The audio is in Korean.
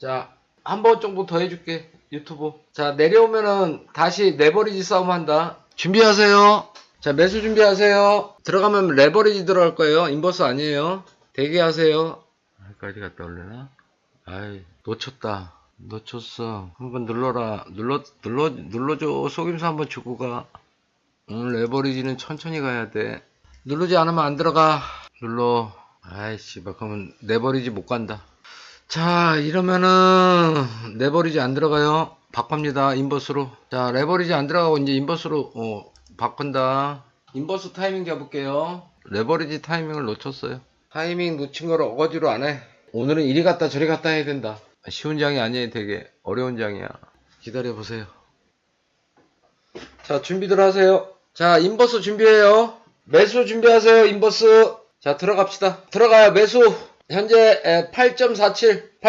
자, 한 번 정도 더 해줄게. 유튜브. 자, 내려오면은 다시 레버리지 싸움 한다. 준비하세요. 자, 매수 준비하세요. 들어가면 레버리지 들어갈 거예요. 인버스 아니에요. 대기하세요. 여기까지 갔다 올려나? 아이, 놓쳤다. 놓쳤어. 한번 눌러라. 눌러, 눌러, 눌러줘. 속임수 한번 주고 가. 응, 레버리지는 천천히 가야 돼. 누르지 않으면 안 들어가. 눌러. 아이씨, 막 그러면 레버리지 못 간다. 자, 이러면은 레버리지 안 들어가요. 바꿉니다. 인버스로. 자, 레버리지 안 들어가고 이제 인버스로 어, 바꾼다. 인버스 타이밍 잡을게요. 레버리지 타이밍을 놓쳤어요. 타이밍 놓친 걸 어거지로 안 해. 오늘은 이리 갔다 저리 갔다 해야 된다. 쉬운 장이 아니에요. 되게 어려운 장이야. 기다려 보세요. 자, 준비들 하세요. 자, 인버스 준비해요. 매수 준비하세요. 인버스. 자, 들어갑시다. 들어가요. 매수. 현재 8.47.